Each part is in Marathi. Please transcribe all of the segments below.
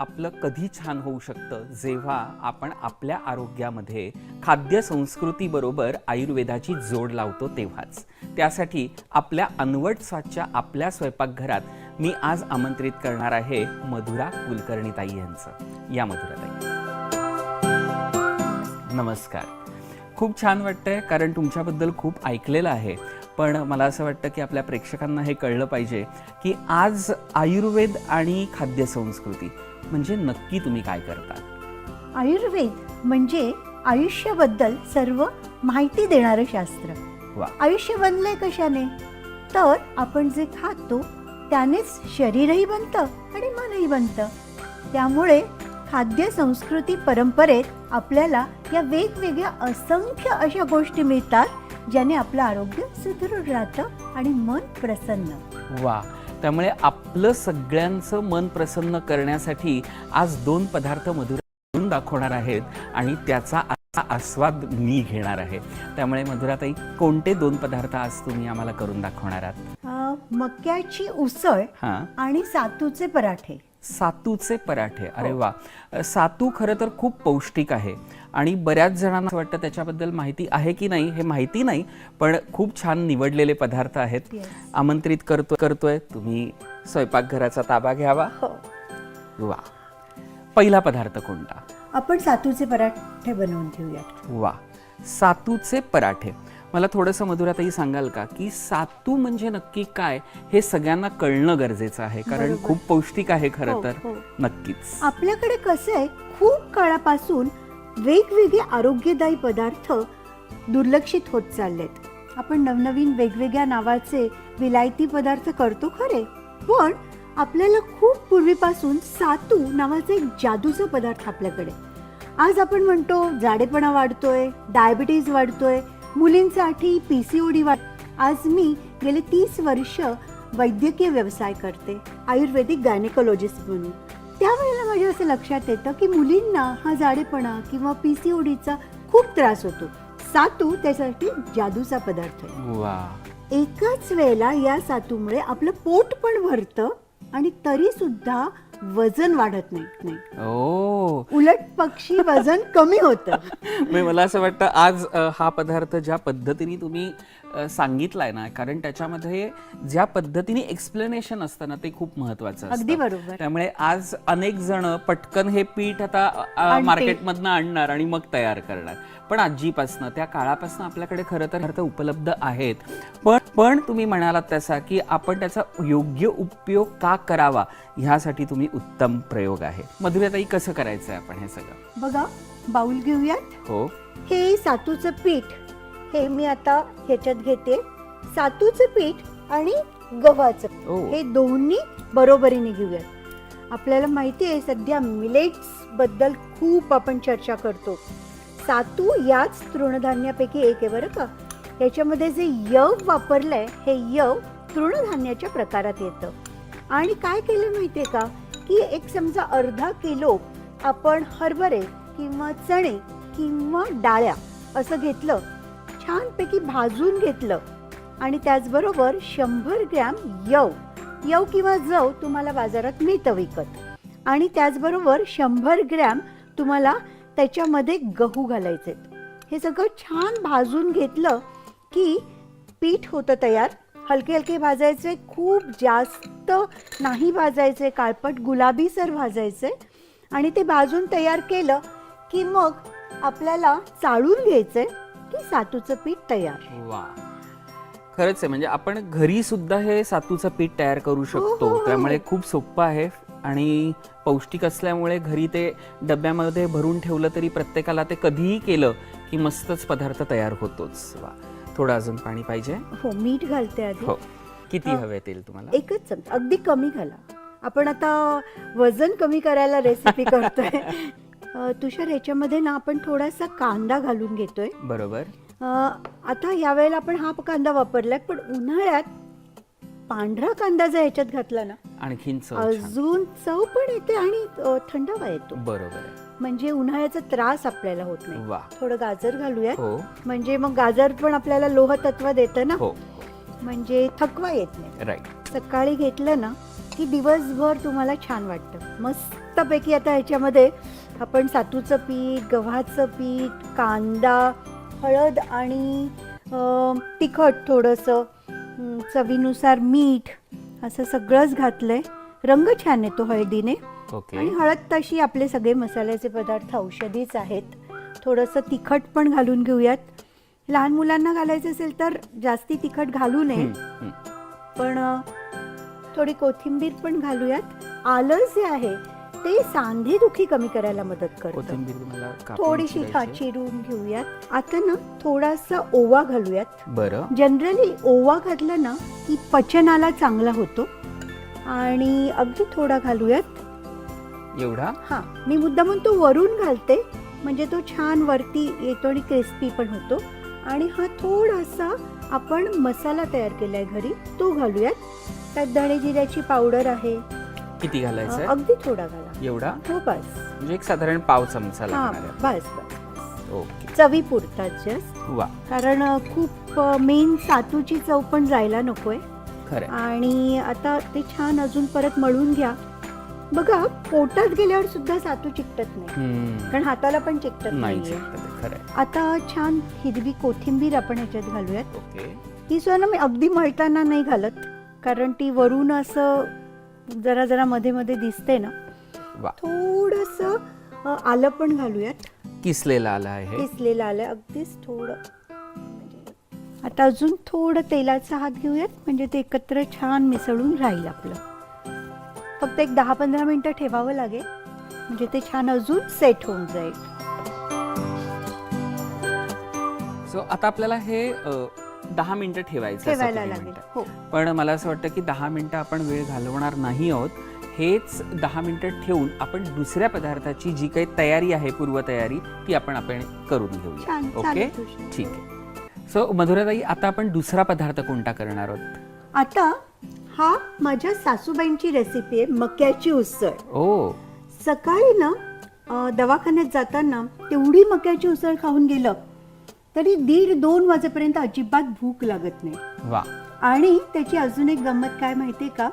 आपलं कधी छान होऊ शकतं जेव्हा आपण आपल्या आरोग्यामध्ये खाद्य संस्कृतीबरोबर आयुर्वेदाची जोड लावतो तेव्हाच. त्यासाठी आपल्या अनवट स्वादच्या आपल्या स्वयंपाकघरात मी आज आमंत्रित करणार आहे मधुरा कुलकर्णीताई यांचं. या मधुराताई. नमस्कार. खूप छान वाटतंय कारण तुमच्याबद्दल खूप ऐकलेलं आहे. पण मला असं वाटतं की आपल्या प्रेक्षकांना हे कळलं पाहिजे की आज आयुर्वेद आणि खाद्यसंस्कृती म्हणजे नक्की तुम्ही काय करता? आयुर्वेद म्हणजे आयुष्याबद्दल सर्व माहिती देणारं शास्त्र. आयुष्य बनलंय कशाने? तर आपण जे खातो त्यानेच शरीरही बनतं आणि मनही बनतं. त्यामुळे खाद्य संस्कृती परंपरेत आपल्याला या वेगवेगळ्या असंख्य अशा गोष्टी मिळतात ज्याने आपलं आरोग्य सुदृढ राहतं आणि मन प्रसन्न. वा. त्यामुळे आपलं सगळ्यांचं मन प्रसन्न करण्यासाठी आज दोन पदार्थ मधुर करून दाखवणार आहेत आणि त्याचा आस्वाद मी घेणार आहे. त्यामुळे मधुराताई कोणते दोन पदार्थ आज तुम्ही आम्हाला करून दाखवणार आहात? मक्याची उसळ हां. आणि सातूचे पराठे. सातूचे पराठे. अरे वा. सातू खरं तर खूप पौष्टिक आहे. आणि बऱ्याच जणांना असं वाटतं त्याच्याबद्दल माहिती आहे की नाही हे माहिती नाही पण खूप छान निवडलेले पदार्थ आहेत. आमंत्रित करतो करतोय. तुम्ही स्वयंपाकघराचा ताबा घ्यावा. हो. वा. पहिला पदार्थ कोणता? आपण सातूचे पराठे बनवून घेऊयात वा. सातूचे पराठे. मला थोडंसं मधुराताई सांगाल का की सातू म्हणजे नक्की काय हे सगळ्यांना कळणं गरजेचं आहे कारण बरोबर. खूप पौष्टिक आहे खरं हो, तर हो. नक्कीच आपल्याकडे कसं आहे खूप काळापासून वेगवेगळे आरोग्यदायी पदार्थ दुर्लक्षित होत चाललेत आपण नवनवीन वेगवेगळ्या नावाचे विलायती पदार्थ करतो खरे पण आपल्याला खूप पूर्वीपासून सातू नावाचा एक जादूचा पदार्थ आपल्याकडे आज आपण म्हणतो जाडेपणा वाढतोय डायबिटीज वाढतोय मुलींसाठी पी सी ओ डी वाढ आज मी गेले तीस वर्ष वैद्यकीय व्यवसाय करते आयुर्वेदिक गायनेकोलॉजिस्ट म्हणून. त्यावेळेला माझ्या असं लक्षात येतं की मुलींना हा जाडेपणा किंवा पी सी ओ डीचा खूप त्रास होतो. सातू त्यासाठी जादूचा पदार्थ आहे. एकाच वेळेला या सातूमुळे आपलं पोट पण भरतं आणि तरी सुद्धा वजन वाढत नाही ओ. उलट पक्षी वजन कमी होतं. म्हणजे मला असं वाटतं आज अ, हा पदार्थ ज्या पद्धतीने तुम्ही अ, सांगितलाय ना कारण त्याच्यामध्ये ज्या पद्धतीने एक्सप्लेनेशन असतं ना ते खूप महत्वाचं अगदी बरोबर. त्यामुळे आज अनेक जण पटकन हे पीठ आता अ. मार्केटमधनं आणणार आणि मग तयार करणार. पण आजीपासनं त्या काळापासनं आपल्याकडे खरं तर अर्थ उपलब्ध आहेत. पण पण तुम्ही म्हणालात तसा की आपण त्याचा योग्य उपयोग का करावा? ह्यासाठी तुम्ही उत्तम प्रयोग आहे. मधुराताई कसं करायचं आहे आपण हे सगळं? बघा बाऊल घेऊयात. हो. हे सातूचं पीठ हे मी आता ह्याच्यात घेते. सातूचं पीठ आणि गव्हाचं ओ हे. दोन्ही बरोबरीने घेऊयात. आपल्याला माहिती आहे सध्या मिलेट्सबद्दल खूप आपण चर्चा करतो. सातू याच तृणधान्यापैकी एक आहे बरं का? याच्यामध्ये जे यव वापरलंय हे यव तृणधान्याच्या प्रकारात येतं. आणि काय केलं माहितीये का? की एक समजा अर्धा किलो आपण हरभरे किंवा चणे किंवा डाळ्या असं घेतलं छानपैकी भाजून घेतलं आणि त्याचबरोबर शंभर ग्रॅम यव. यव किंवा जव तुम्हाला बाजारात मिळतं विकत. आणि त्याचबरोबर शंभर ग्रॅम तुम्हाला त्याच्यामध्ये गहू घालायचे. हे सगळं छान भाजून घेतलं की पीठ होतं तयार. हलके हलके भाजायचे खूप जास्त नाही भाजायचे काळपट गुलाबीसर भाजायचे आणि ते भाजून तयार केलं की मग आपल्याला चाळून घ्यायचंय की सातूचं पीठ तयार. वा. खरंच आहे म्हणजे आपण घरी सुद्धा हे सातूचं पीठ तयार करू हो, शकतो. हो. त्यामुळे खूप सोपं आहे आणि पौष्टिक असल्यामुळे घरी ते डब्यामध्ये भरून ठेवलं तरी प्रत्येकाला ते कधीही केलं की मस्तच पदार्थ तयार होतोच. वा. थोडं अजून पाणी पाहिजे. हो मीठ घालते आधी. हो. किती. हवे तेल तुम्हाला? एकच चमचा. अगदी कमी घाला. आपण आता वजन कमी करायला रेसिपी करतोय. तुषार याच्यामध्ये ना आपण थोडासा कांदा घालून घेतोय. बरोबर. आता यावेळेला आपण हा छान वापरलाय पण उन्हाळ्यात पांढरा कांदा जर ह्याच्यात घातला ना आणखीन. अजून चव पण येते आणि थंडावा येतो. बरोबर. म्हणजे उन्हाळ्याचा त्रास आपल्याला होत नाही. थोडं गाजर घालूयात. हो. म्हणजे मग गाजर पण आपल्याला लोह तत्व देतं ना? हो. म्हणजे थकवा येत नाही. राईट सकाळी घेतलं ना की दिवसभर तुम्हाला छान वाटतं. मस्तपैकी आता ह्याच्यामध्ये आपण सातूचं पीठ गव्हाचं पीठ कांदा हळद आणि अं, तिखट थोडंसं अं, चवीनुसार मीठ असं सगळंच घातलंय. रंग छान येतो हळदीने. ओके आणि हळद तशी आपले सगळे मसाल्याचे पदार्थ औषधीच आहेत. थोडंसं तिखट पण घालून घेऊयात. लहान मुलांना घालायचं असेल तर जास्ती तिखट घालू नये. हम्म, हम्म. पण अ, थोडी कोथिंबीर पण घालूयात. आलं जे आहे ते सांधेदुखी कमी करायला मदत करतं. कोथिंबीर तुम्हाला कापून थोडीशी हा चिरायची. चिरून घेऊयात. आता ना थोडासा ओवा घालूयात. बरं. जनरली ओवा घातला ना की पचनाला चांगला होतो. आणि अगदी थोडा घालूयात. एवढा? हा मी मुद्दा म्हणून तो वरून घालते. म्हणजे तो छान वरती येतो आणि क्रिस्पी पण होतो. आणि हा थोडासा आपण मसाला तयार केलाय घरी. तो घालूयात. त्यात धणे जिऱ्याची पावडर आहे. किती घालायचं? अगदी थोडा घाला. एवढा? हो बस. म्हणजे एक साधारण पाव चमचा हा लागणार आहे. बस बस. ओके. चवी पुरतात जस्ट वा. कारण खूप मेन सातूची चव पण जायला नकोय. खरंय. आणि आता ते छान अजून परत मळून घ्या. बघा पोटात गेल्यावर सुद्धा सातू चिकटत नाही. हम्म. कारण हाताला पण चिकटत नाही नाहीये. चिकटत आहे, खरंय. आता छान हिरवी कोथिंबीर आपण ह्याच्यात घालूयात. ओके. ही सुद्धा ना मी अगदी मळताना नाही घालत कारण ती वरून असं जरा जरा मध्ये मध्ये दिसते ना. वा. थोडस आलं पण घालूयात. किसलेला आला आहे किसलेलं आलं अगदीच थोडं. आता अजून थोडं तेलाचा हात घेऊयात म्हणजे ते एकत्र छान मिसळून राहील आपलं. फक्त एक दहा पंधरा मिनिटं ठेवावं लागेल. म्हणजे ते छान अजून सेट होऊन जाईल. सो आता आपल्याला हे अ, दहा मिनिटं ठेवायचं ठेवायला लागेल. हो. पण मला असं वाटतं की दहा मिनिटं आपण वेळ घालवणार नाही आहोत. हेच दहा मिनिटं ठेवून आपण दुसऱ्या पदार्थाची जी काही तयारी आहे पूर्वतयारी ती आपण आपण करून घेऊया. छान ओके? तुझं. ठीक आहे. सो मधुराताई आता आपण दुसरा पदार्थ कोणता करणार आहोत? आता हा माझ्या सासूबाईंची रेसिपी आहे मक्याची उसळ. ओ. सकाळी ना अं, दवाखान्यात जाताना तेवढी मक्याची उसळ खाऊन गेलं तरी दीड दोन वाजेपर्यंत अजिबात भूक लागत नाही. वा. आणि त्याची अजून एक गंमत काय माहितीये का?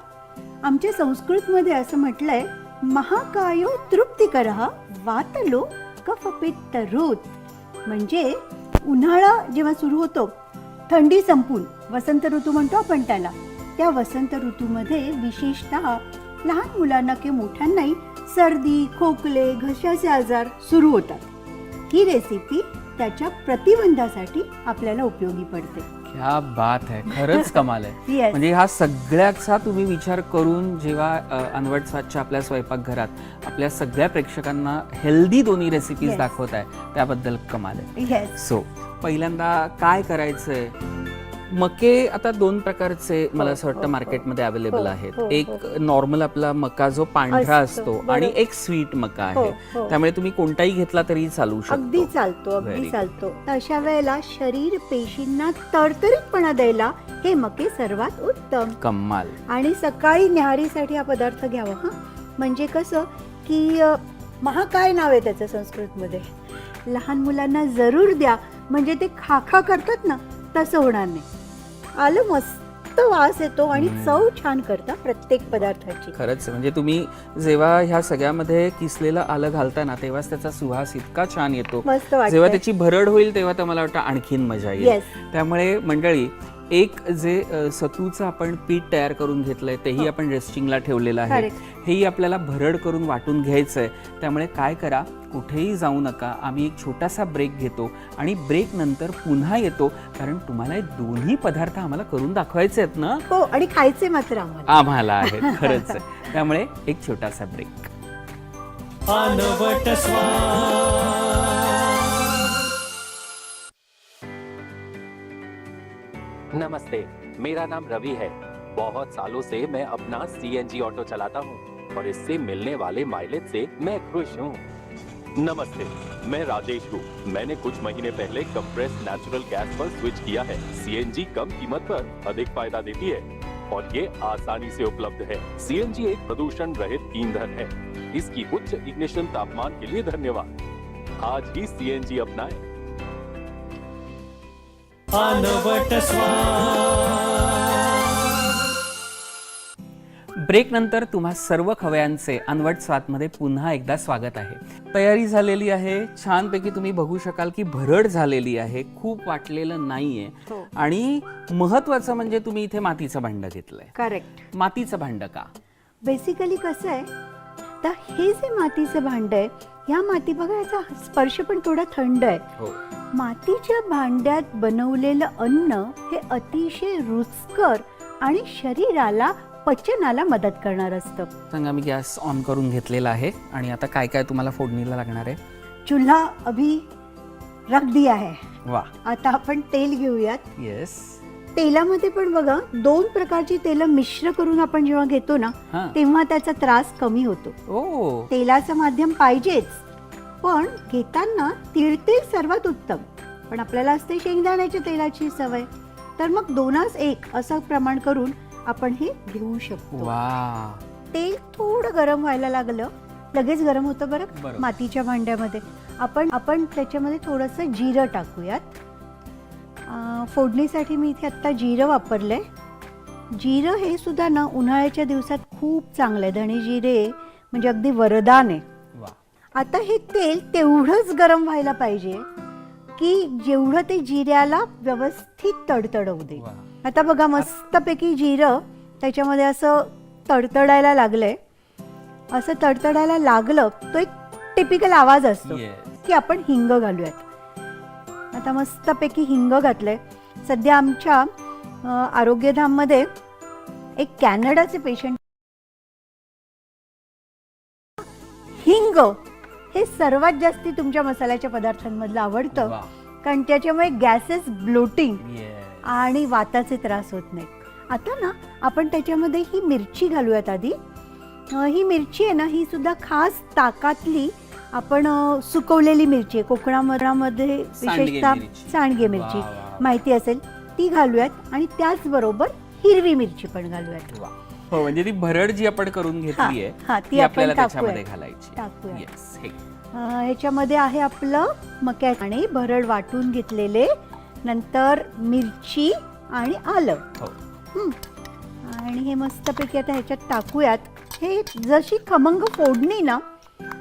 आमच्या संस्कृतमध्ये असं म्हटलंय महाकायो तृप्तिकर वातलो कफपित्त रोत म्हणजे उन्हाळा जेव्हा सुरू होतो थंडी संपून वसंत ऋतू म्हणतो आपण त्याला. त्या वसंत ऋतूमध्ये विशेषतः लहान मुलांना किंवा मोठ्यांनाही सर्दी खोकले घशाचे आजार सुरू होतात. ही रेसिपी त्याच्या प्रतिबंधासाठी आपल्याला उपयोगी पडते. क्या बात आहे खरंच कमाल आहे. म्हणजे हा सगळ्याचा तुम्ही विचार करून जेव्हा अनवट स्वादच्या आपल्या स्वयंपाकघरात आपल्या सगळ्या प्रेक्षकांना हेल्दी दोन्ही रेसिपीज. दाखवत आहे त्याबद्दल कमाल आहे. सो पहिल्यांदा काय करायचंय? मके आता दोन प्रकारचे मला असं वाटतं मार्केटमध्ये अवेलेबल हो, आहेत. हो, एक हो. नॉर्मल आपला मका जो पांढरा असतो. आणि एक स्वीट मका आहे. त्यामुळे तुम्ही कोणताही घेतला तरी चालू अगदी शकतो चालतो Very अगदी. चालतो. अशा वेळेला शरीर पेशींना तरतरीतपणा द्यायला हे मके सर्वात उत्तम. कमाल. आणि सकाळी न्याहारीसाठी हा पदार्थ घ्यावा हा. म्हणजे कसं की अ, महाकाय नाव आहे त्याचं संस्कृतमध्ये. लहान मुलांना जरूर द्या. म्हणजे ते खा खा करतात ना तसं होणार नाही. आलं मस्त वास येतो आणि. चव छान करता प्रत्येक पदार्थाची. खरंच. म्हणजे तुम्ही जेव्हा ह्या सगळ्यामध्ये किसलेलं आलं घालताना तेव्हाच त्याचा सुवास इतका छान येतो. मस्त जेव्हा त्याची भरड होईल तेव्हा तर मला वाटतं आणखीन मजा येईल. त्यामुळे मंडळी एक जे अ, सतूचं आपण पीठ तयार करून घेतलंय तेही हो. आपण रेस्टिंगला ठेवलेलं आहे. Correct. हेही आपल्याला भरड करून वाटून घ्यायचं आहे त्यामुळे काय करा कुठेही जाऊ नका. आम्ही एक छोटासा ब्रेक घेतो आणि ब्रेक नंतर पुन्हा येतो कारण तुम्हाला हे दोन्ही पदार्थ आम्हाला करून दाखवायचे आहेत ना? हो आणि खायचे मात्र आम्हाला. आम्हाला आहेत खरंच आहे. त्यामुळे एक छोटासा ब्रेक. अनवट नमस्ते, मेरा नाम रवि है। बहुत सालों से मैं अपना सीएनजी ऑटो चलाता हूँ और इससे मिलने वाले माइलेज से मैं खुश हूँ। नमस्ते, मैं राजेश हूँ। मैंने कुछ महीने पहले कंप्रेस नेचुरल गैस पर स्विच किया है। सीएनजी कम कीमत पर अधिक फ़ायदा देती है और ये आसानी से उपलब्ध है। सीएनजी एक प्रदूषण रहित ईंधन है। इसकी उच्च इग्निशन तापमान के लिए धन्यवाद। आज ही सीएनजी अपनाएँ। अनवट ब्रेक नंतर तुम्हा सर्व खवयांचे अनवट स्वादमध्ये पुन्हा एकदा स्वागत आहे. तयारी झालेली आहे छानपैकी तुम्ही बघू शकाल की भरड झालेली आहे खूप वाटलेलं नाहीये. हो. आणि महत्वाचं म्हणजे तुम्ही इथे मातीचं भांड घेतलंय. करेक्ट. मातीचं भांड का? बेसिकली कसं आहे तर हे जे मातीचं भांड आहे ह्या माती बघा याचा स्पर्श पण थोडा थंड आहे. हो. मातीच्या भांड्यात बनवलेलं अन्न हे अतिशय रुचकर आणि शरीराला पचनाला मदत करणार असतं. सांगा मी गॅस ऑन करून घेतलेला आहे आणि आता काय काय तुम्हाला फोडणीला लागणार आहे? चुल्हा अभी रख दिया है. वा आता आपण तेल घेऊयात. येस तेलामध्ये पण बघा दोन प्रकारची तेल मिश्र करून आपण जेव्हा घेतो ना हा. तेव्हा त्याचा त्रास कमी होतो. ओ. तेलाचं माध्यम पाहिजेच. पण घेताना तिळतेल सर्वात उत्तम. पण आपल्याला असते शेंगदाण्याच्या तेलाची सवय. तर मग दोनास एक असं प्रमाण करून आपण हे घेऊ शकतो. वा. तेल थोडं गरम व्हायला लागलं. लगेच गरम होतं बरं बरोबर. मातीच्या भांड्यामध्ये. आपण आपण त्याच्यामध्ये थोडंसं जिरं टाकूयात. फोडणीसाठी मी इथे आत्ता जिरं वापरलंय. जिरं हे सुद्धा ना उन्हाळ्याच्या दिवसात खूप चांगलं आहे धणे जिरे म्हणजे अगदी वरदान आहे. आता हे तेल तेवढंच गरम व्हायला पाहिजे की जेवढं ते जिऱ्याला व्यवस्थित तडतडवू दे. आता बघा मस्तपैकी जिरं त्याच्यामध्ये असं तडतडायला लागलंय. असं तडतडायला लागलं तो एक टिपिकल आवाज असतो की आपण हिंग घालूयात. आता मस्तपैकी हिंग घातलंय. सध्या आमच्या आरोग्यधाममध्ये एक कॅनडाचे पेशंट हिंग हे सर्वात जास्ती तुमच्या मसाल्याच्या पदार्थांमधलं आवडतं. कारण त्याच्यामुळे गॅसेस ब्लोटिंग आणि वाताचे त्रास होत नाहीत. आता ना आपण त्याच्यामध्ये ही मिरची घालूयात आधी. ही मिरची आहे ना ही सुद्धा खास ताकातली आपण सुकवलेली मिरची कोकणामध्ये विशेषतः मिरची. सांडगे मिरची वा. माहिती असेल ती घालूयात आणि त्याचबरोबर हिरवी मिरची पण घालूयात वा हो म्हणजे ती भरड जी आपण करून घेतली हा, ती ती आपल्याला आपण त्याच्यामध्ये टाकूया. घालायची टाकूया. येस हे अं, ह्याच्यामध्ये आहे आपलं मक्या आणि भरड वाटून घेतलेले नंतर मिरची आणि आलं हो हं. आणि हे मस्तपैकी आता ह्याच्यात टाकूयात हे जशी खमंग फोडणी ना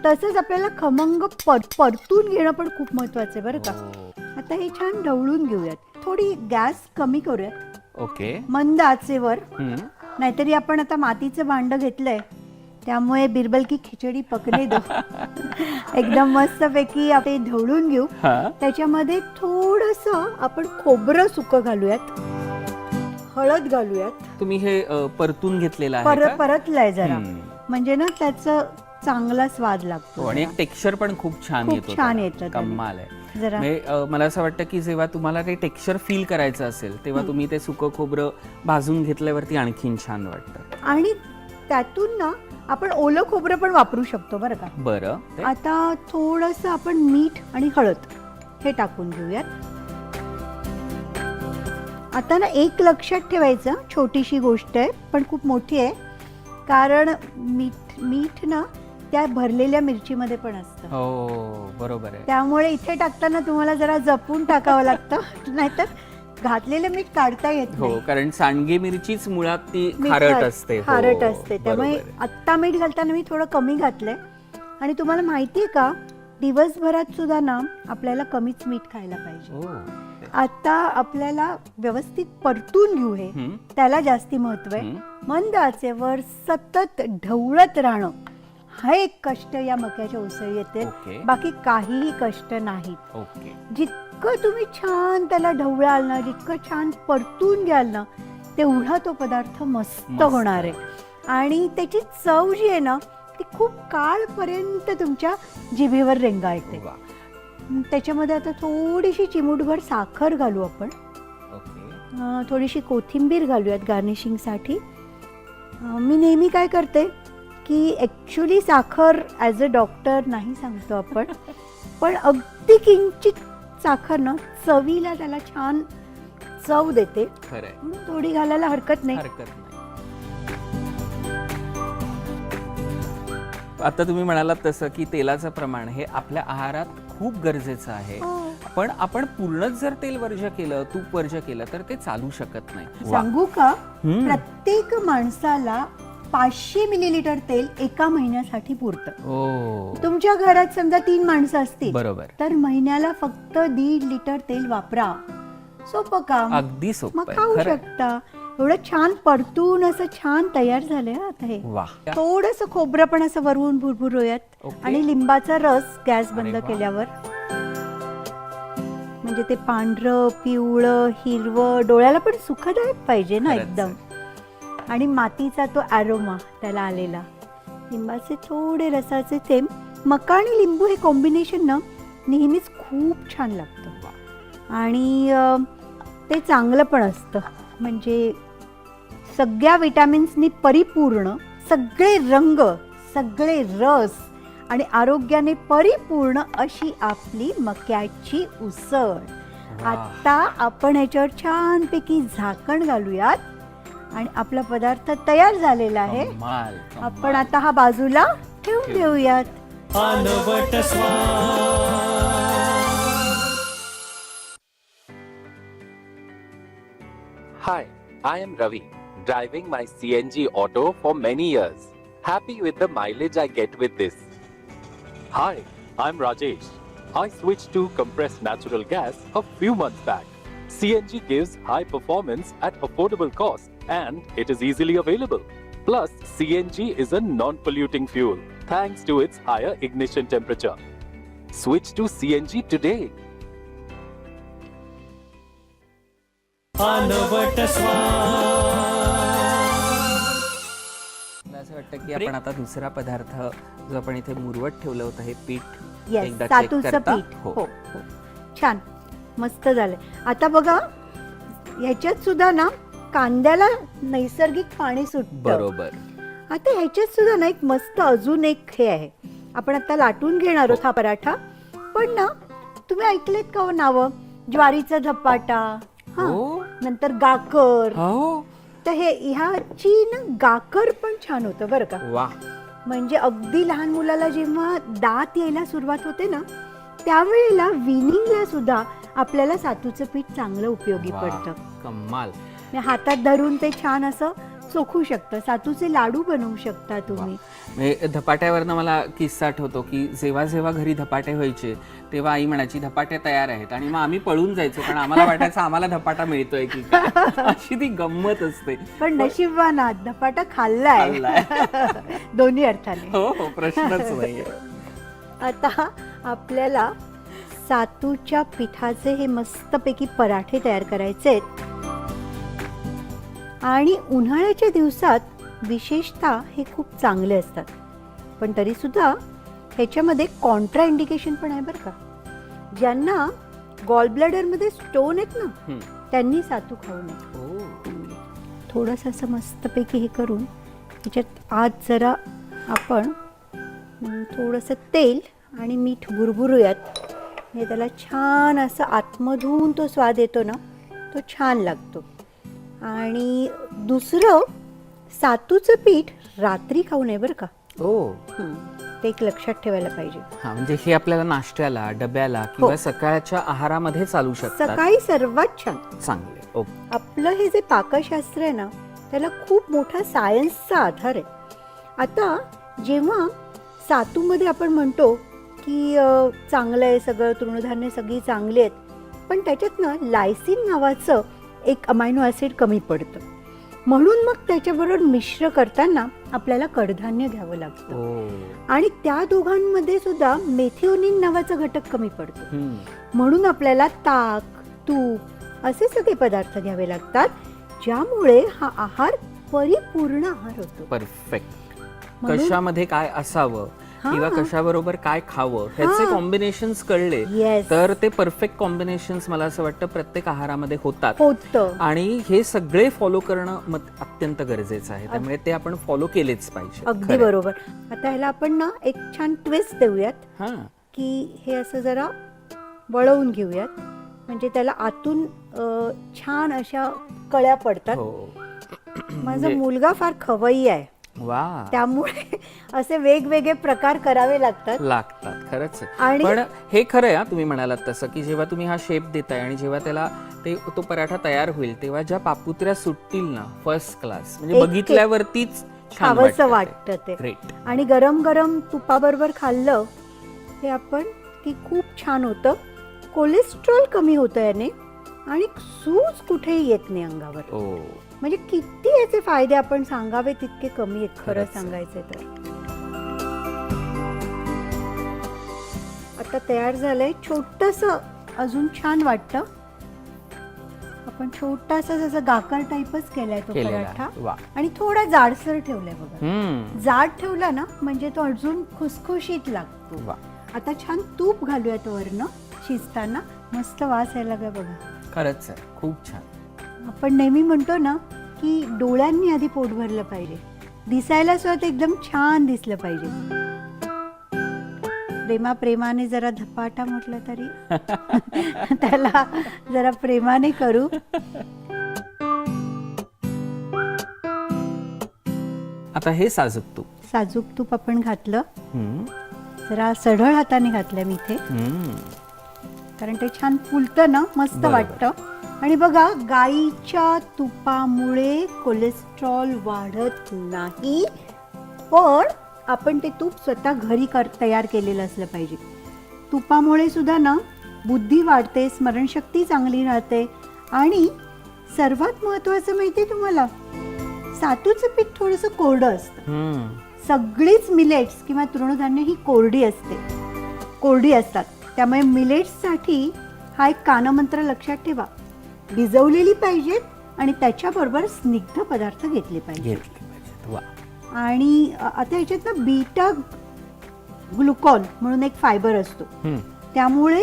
तसंच आपल्याला खमंग पर परतून घेणं पण खूप महत्वाचं आहे बरं का. हो. आता हे छान ढवळून घेऊयात. थोडी गॅस कमी करूयात. ओके. मंद आचेवर. हम्म. नाहीतरी आपण आता मातीचं भांड घेतलंय. त्यामुळे बिरबल की खिचडी पकने दो एकदम मस्तपैकी आपण ढवळून घेऊ. हा. त्याच्यामध्ये थोडस आपण खोबरं सुकं घालूयात. हळद घालूयात. तुम्ही हे अ, परतून घेतलेलं आहे परत का? परतलंय जरा. हम्म. म्हणजे ना त्याचा चांगला स्वाद हो लागतो आणि एक टेक्स्चर पण खूप छान खूप येतो छान त्याला. येतं त्याने. कमाल आहे. जरा. म्हणजे अ, मला असं वाटतं की जेव्हा तुम्हाला ते टेक्स्चर फील करायचं असेल तेव्हा तुम्ही ते सुकं खोबरं भाजून घेतल्यावरती आणखीन छान वाटतं. आणि त्यातून ना आपण ओलं खोबरं पण वापरू शकतो बरं का. बरं ते? आता थोडस आपण मीठ आणि हळद हे टाकून घेऊयात. आता ना एक लक्षात ठेवायचं छोटीशी गोष्ट आहे पण खूप मोठी आहे. कारण मीठ मीठ ना त्या भरलेल्या मिरचीमध्ये पण असतं. हो बरोबर आहे. त्यामुळे इथे टाकताना तुम्हाला जरा जपून टाकावं लागतं. नाहीतर घातलेलं मीठ काढता येत हो नाही. कारण सांडगे मिरचीच मुळात ती मीठ खारट घाल- असते. हो, खारट असते. त्यामुळे बरोबर आहे. आत्ता मीठ घालताना मी थोडं कमी घातलंय. आणि तुम्हाला माहितीये का दिवसभरात सुद्धा ना आपल्याला कमीच मीठ खायला पाहिजे. हो. आता आपल्याला व्यवस्थित परतून घेऊ हे. हम्म, त्याला जास्ती महत्त्व आहे. हम्म. मंद आचेवर सतत ढवळत राहणं. हा एक कष्ट या मक्याच्या उसळी येते बाकी काहीही कष्ट नाहीत. ओके. जितकं तुम्ही छान त्याला ढवळाल ना जितकं छान परतून घ्याल ना तेवढा तो पदार्थ मस्त मस्त. होणार आहे. आणि त्याची चव जी आहे ना ती खूप काळपर्यंत तुमच्या जिभेवर रेंगाळते वा. त्याच्यामध्ये आता थोडीशी चिमूटभर साखर घालू आपण. ओके. अं, थोडीशी कोथिंबीर घालूयात गार्निशिंगसाठी अं, मी नेहमी काय करते की ॲक्च्युली साखर ॲज अ डॉक्टर नाही सांगतो आपण. पण अगदी किंचित साखर ना चवीला त्याला छान चव देते. म्हणून थोडी घालायला हरकत नाही. हरकत नाही. आता तुम्ही म्हणालात तसं की तेलाचं प्रमाण हे आपल्या आहारात खूप गरजेचं आहे. हो. पण आपण पूर्णच जर तेल वर्ज केलं तूप वर्ज केलं तर ते चालू शकत नाही. सांगू का. प्रत्येक माणसाला पाचशे मिलीलिटर तेल एका महिन्यासाठी पुरतं. ओ. तुमच्या घरात समजा तीन माणसं असतील बरोबर. तर महिन्याला फक्त दीड लिटर तेल वापरा. सोपं काम. अगदी मग सोपं खाऊ आहे. खरं शकता. एवढं छान परतून असं छान तयार झालंय हं आता हे. वा. थोडस खोबरं पण असं वरवून भुरभुरूयात. ओके. आणि लिंबाचा रस गॅस बंद वा. केल्यावर. म्हणजे ते पांढरं पिवळं हिरवं डोळ्याला पण सुखदायक पाहिजे ना खरंच एकदम. आणि मातीचा तो अरोमा त्याला आलेला. लिंबाचे थोडे रसाचे थेंब मका आणि लिंबू हे कॉम्बिनेशन ना नेहमीच खूप छान लागतं. आणि ते चांगलं पण असतं. म्हणजे सगळ्या विटॅमिन्सनी परिपूर्ण सगळे रंग सगळे रस आणि आरोग्याने परिपूर्ण अशी आपली मक्याची उसळ. आता आपण याच्यावर छानपैकी झाकण घालूयात. आणि आपला पदार्थ तयार झालेला आहे आपण. आता हा बाजूला ठेवून ठेवू. देऊयात Hi, I am Ravi, driving my CNG auto for many years. Happy with the mileage I get with this. Hi, I'm Rajesh. I switched to compressed natural gas a few months back. CNG gives high performance at affordable cost and it is easily available. Plus, CNG is a non polluting fuel thanks to its higher ignition temperature. Switch to CNG today. अनवट मला असं वाटतं की आपण आता दुसरा पदार्थ जो आपण इथे मुरवट ठेवलं होतं हे पीठ येस एकदा करता? पीठ हो. हो हो छान मस्त झालंय आता बघा ह्याच्यात सुद्धा ना कांद्याला नैसर्गिक पाणी सुटतं. बरोबर. आता ह्याच्यात सुद्धा ना एक मस्त अजून एक हे आहे. आपण आता लाटून घेणार आहोत हा पराठा. पण ना तुम्ही ऐकलेत का हो नावं? ज्वारीचा धपाटा हा हो. नंतर गाकर. हो. तर हे ह्याची ना गाकर पण छान होतं बरं का. वा. म्हणजे अगदी लहान मुलाला जेव्हा दात यायला सुरुवात होते ना त्यावेळेला विनिंगला सुद्धा आपल्याला सातूचं पीठ चांगलं उपयोगी वा, पडतं. कमाल. हातात धरून ते छान असं चोखू शकतं. सातूचे लाडू बनवू शकता तुम्ही. म्हणजे धपाट्यावरनं मला किस्सा आठवतो की जेव्हा जेव्हा घरी धपाटे व्हायचे तेव्हा आई म्हणायची धपाटे तयार आहेत. आणि मग आम्ही पळून जायचो कारण आम्हाला वाटायचं आम्हाला धपाटा मिळतोय की. अशी ती गंमत असते. पण नशिबान धपाटा खाल्लाय. दोन्ही अर्थाने. हो हो प्रश्नच नाहीये. आता आपल्याला सातूच्या पिठाचे हे मस्तपैकी पराठे तयार करायचे आहेत. आणि उन्हाळ्याच्या दिवसात विशेषतः हे खूप चांगले असतात. पण तरी सुद्धा ह्याच्यामध्ये कॉन्ट्रा इंडिकेशन पण आहे बरं का. ज्यांना गॉल ब्लॅडरमध्ये स्टोन आहेत ना. त्यांनी सातू खाऊ नये. थोडंसं असं मस्तपैकी हे करून ह्याच्यात आज जरा आपण हं, थोडंसं तेल आणि मीठ बुरबुरूयात म्हणजे त्याला छान असं आतमधून तो स्वाद येतो ना तो छान लागतो. आणि दुसरं सातूचं पीठ रात्री खाऊ नये बरं का? ओ ते एक लक्षात ठेवायला पाहिजे. हा म्हणजे हे आपल्याला नाश्त्याला डब्याला किंवा सकाळच्या आहारामध्ये चालू शकतात. सकाळी सर्वात छान. चांगले. ओ. आपलं हे जे पाकशास्त्र आहे ना त्याला खूप मोठा सायन्सचा आधार आहे. आता जेव्हा सातूमध्ये आपण म्हणतो की अ, चांगलं आहे सगळं तृणधान्य सगळी चांगली आहेत पण त्याच्यात ना लायसिन नावाचं एक अमायनो ॲसिड कमी पडतं. म्हणून मग त्याच्याबरोबर मिश्र करताना आपल्याला कडधान्य घ्यावं लागतं. ओ आणि त्या दोघांमध्ये सुद्धा मेथिओनिन नावाचा घटक कमी पडतो. म्हणून आपल्याला ताक तूप असे सगळे पदार्थ घ्यावे लागतात ज्यामुळे हा आहार परिपूर्ण आहार होतो. परफेक्ट कशामध्ये काय असावं? हा. किंवा कशाबरोबर काय खावं ह्याचे. कॉम्बिनेशन्स कळले तर ते परफेक्ट कॉम्बिनेशन्स मला असं वाटतं प्रत्येक आहारामध्ये होतात. होतं. आणि हे सगळे फॉलो करणं अत्यंत गरजेचं आहे. त्यामुळे ते आपण फॉलो केलेच पाहिजे. अगदी खरंय. बरोबर. आता ह्याला आपण ना एक छान ट्विस्ट देऊयात हा. की हे असं जरा वळवून घेऊयात. म्हणजे त्याला आतून अ, छान अशा कळ्या पडतात. हो. माझा म्हणजे- मुलगा फार खवई आहे. वा. त्यामुळे असे वेगवेगळे प्रकार करावे लागतात. लागतात खरंच आहे. आणि- पण हे खरं आहे हा, तुम्ही म्हणालात तसं की जेव्हा तुम्ही हा शेप देताय आणि जेव्हा त्याला ते तो पराठा तयार होईल तेव्हा ज्या पापुत्र्या सुटतील ना फर्स्ट क्लास म्हणजे एक- बघितल्यावरतीच छान खावंसं वाटतं वाटतं ते. ग्रेट आणि गरम गरम तुपाबरोबर खाल्लं हे आपण की खूप छान होतं. कोलेस्ट्रॉल कमी होतं याने आणि सूज कुठेही येत नाही अंगावर. ओ म्हणजे किती याचे फायदे आपण सांगावे तितके कमी आहेत. खरं खरंच आहे. सांगायचे तर. आता तयार झालंय. छोटस अजून छान वाटतं. आपण छोटासा जसं गाकर टाईपच केलाय तो केलेला. पराठा. आहे. वा. आणि थोडा जाडसर ठेवलाय बघा. हम्म. जाड ठेवला ना म्हणजे तो अजून खुसखुशीत लागतो. वा. आता छान तूप घालूयात वरनं शिजताना. मस्त वास यायला लागला बघा. खरंच आहे. खूप छान. आपण नेहमी म्हणतो ना की डोळ्यांनी आधी पोट भरलं पाहिजे. दिसायला सुद्धा ते एकदम छान दिसलं पाहिजे. प्रेमा प्रेमाने जरा धपाटा म्हटलं तरी. त्याला जरा प्रेमाने करू. आता हे साजूक तूप. साजूक तूप आपण घातलं. हम्म, जरा सढळ हाताने घातलं मी इथे. हम्म. कारण ते छान फुलतं ना मस्त बरोबर. वाटतं. आणि बघा गाईच्या तुपामुळे कोलेस्ट्रॉल वाढत नाही. पण आपण ते तूप स्वतः घरी कर तयार केलेलं असलं पाहिजे. तुपामुळे सुद्धा ना बुद्धी वाढते स्मरणशक्ती चांगली राहते आणि सर्वात महत्वाचं माहिती आहे तुम्हाला? सातूचं पीठ थोडंसं कोरडं असतं. सगळीच मिलेट्स किंवा तृणधान्य ही कोरडी असते. कोरडी असतात. त्यामुळे मिलेट्ससाठी हा एक कानमंत्र लक्षात ठेवा. भिजवलेली पाहिजेत आणि त्याच्याबरोबर स्निग्ध पदार्थ घेतली पाहिजेत. आणि आता ह्याच्यात ना बीटा ग्लुकॉन म्हणून एक फायबर असतो. त्यामुळे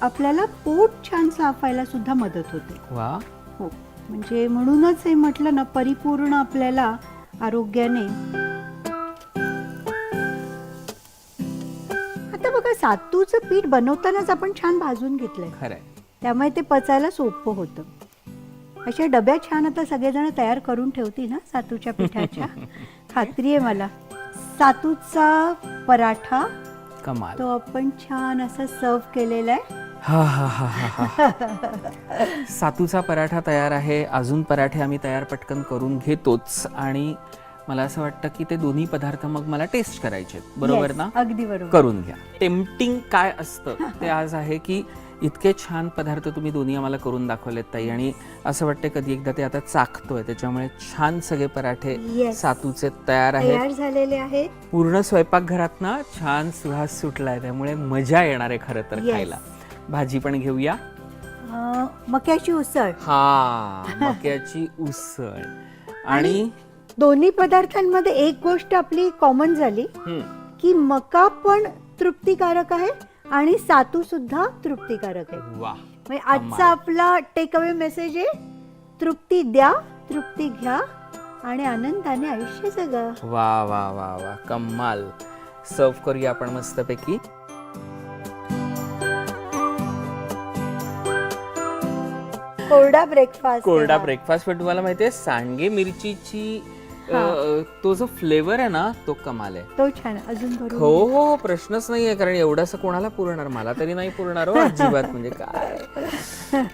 आपल्याला पोट छान साफ व्हायला सुद्धा मदत होते. वा. हो. म्हणजे म्हणूनच हे म्हटलं ना परिपूर्ण आपल्याला आरोग्याने. आता बघा सातूचं पीठ बनवतानाच आपण छान भाजून घेतलंय. त्यामुळे ते पचायला सोपं होतं. अशा डब्या छान आता सगळेजण तयार करून ठेवतील ना सातूच्या पिठाच्या? खात्री आहे मला. सातूचा पराठा. कमाल. तो आपण छान असा सर्व केलेला आहे. हा हा हा हा हा. सातूचा पराठा तयार आहे. अजून पराठे आम्ही तयार पटकन करून घेतोच. आणि मला असं वाटतं की ते दोन्ही पदार्थ मग मला टेस्ट करायचे आहेत. बरोबर ना? अगदी बरोबर. करून घ्या. टेम्पटिंग काय असतं? ते आज आहे की इतके छान पदार्थ तुम्ही दोन्ही आम्हाला करून दाखवलेत ताई. आणि असं वाटतं कधी एकदा ते आता चाकतोय त्याच्यामुळे छान सगळे पराठे Yes. सातूचे तयार आहेत. झालेले आहेत. पूर्ण स्वयंपाकघरात ना छान सुहास सुटलाय त्यामुळे मजा येणार आहे खरं तर Yes. खायला. भाजी पण घेऊया. अं, मक्याची उसळ. हा मक्याची उसळ. आणि दोन्ही पदार्थांमध्ये एक गोष्ट आपली कॉमन झाली की मका पण तृप्तिकारक आहे आणि सातू सुद्धा तृप्तिकारक आहे वा म्हणजे आजचा आपला टेक अवे मेसेज आहे तृप्ती द्या तृप्ती घ्या आणि आनंदाने आयुष्य जगा. वा वा वा वा कमाल. सर्व करूया आपण मस्तपैकी. कोरडा ब्रेकफास्ट कोरडा ब्रेकफास्ट पण तुम्हाला माहितीये सांडगे मिरचीची अ, तो जो फ्लेवर आहे ना तो कमाल आहे. तो छान अजून भरून हो हो हो, प्रश्नच नाहीये कारण एवढंसं कोणाला पुरणार? मला तरी नाही पुरणार हो अजिबात. म्हणजे काय?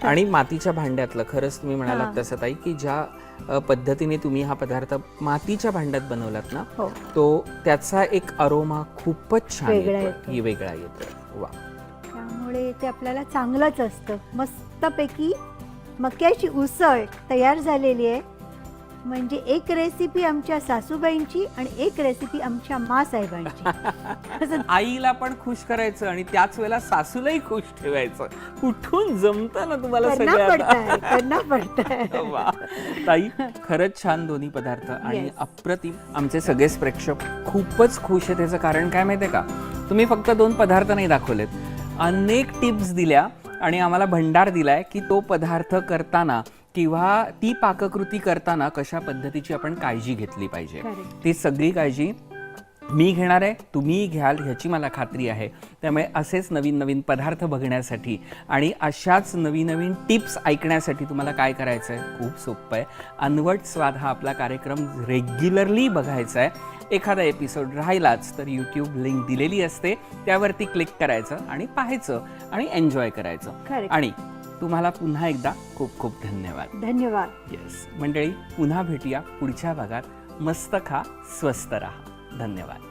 आणि मातीच्या भांड्यातलं खरंच तुम्ही म्हणालात तसं ताई की ज्या अ, पद्धतीने तुम्ही हा पदार्थ मातीच्या भांड्यात बनवलात ना हो. तो त्याचा एक अरोमा खूपच छान वेगळा. येतो. ही वेगळा येतो वा. त्यामुळे ते आपल्याला चांगलंच असतं. मस्तपैकी मक्याची उसळ तयार झालेली आहे. म्हणजे एक रेसिपी आमच्या सासूबाईंची आणि एक रेसिपी आमच्या मासाहेबांची. असं आईला पण खुश करायचं आणि त्याच वेळेला सासूलाही खुश ठेवायचं. कुठून जमतं ना तुम्हाला त्यांना सगळं पडताय त्यांना पडताय. वा. ताई खरंच छान दोन्ही पदार्थ आणि. अप्रतिम आमचे सगळेच प्रेक्षक खूपच खुश आहे त्याचं कारण काय माहितीये का? तुम्ही फक्त दोन पदार्थ नाही दाखवलेत. अनेक टिप्स दिल्या आणि आम्हाला भंडार दिलाय की तो पदार्थ करताना किंवा ती पाककृती करताना कशा पद्धतीची आपण काळजी घेतली पाहिजे. ती सगळी काळजी मी घेणार आहे तुम्हीही घ्याल ह्याची मला खात्री आहे. त्यामुळे असेच नवीन नवीन पदार्थ बघण्यासाठी आणि अशाच नवीन नवीन टिप्स ऐकण्यासाठी तुम्हाला काय करायचं आहे खूप सोपं आहे. अनवट स्वाद हा आपला कार्यक्रम रेग्युलरली बघायचा आहे एखादा एपिसोड राहिलाच तर यूट्यूब लिंक दिलेली असते. त्यावरती क्लिक करायचं आणि पाहायचं आणि एन्जॉय करायचं. आणि तुम्हाला पुन्हा एकदा खूप खूप धन्यवाद. धन्यवाद. येस मंडळी पुन्हा भेटूया पुढच्या भागात. मस्त खा स्वस्त राहा. धन्यवाद.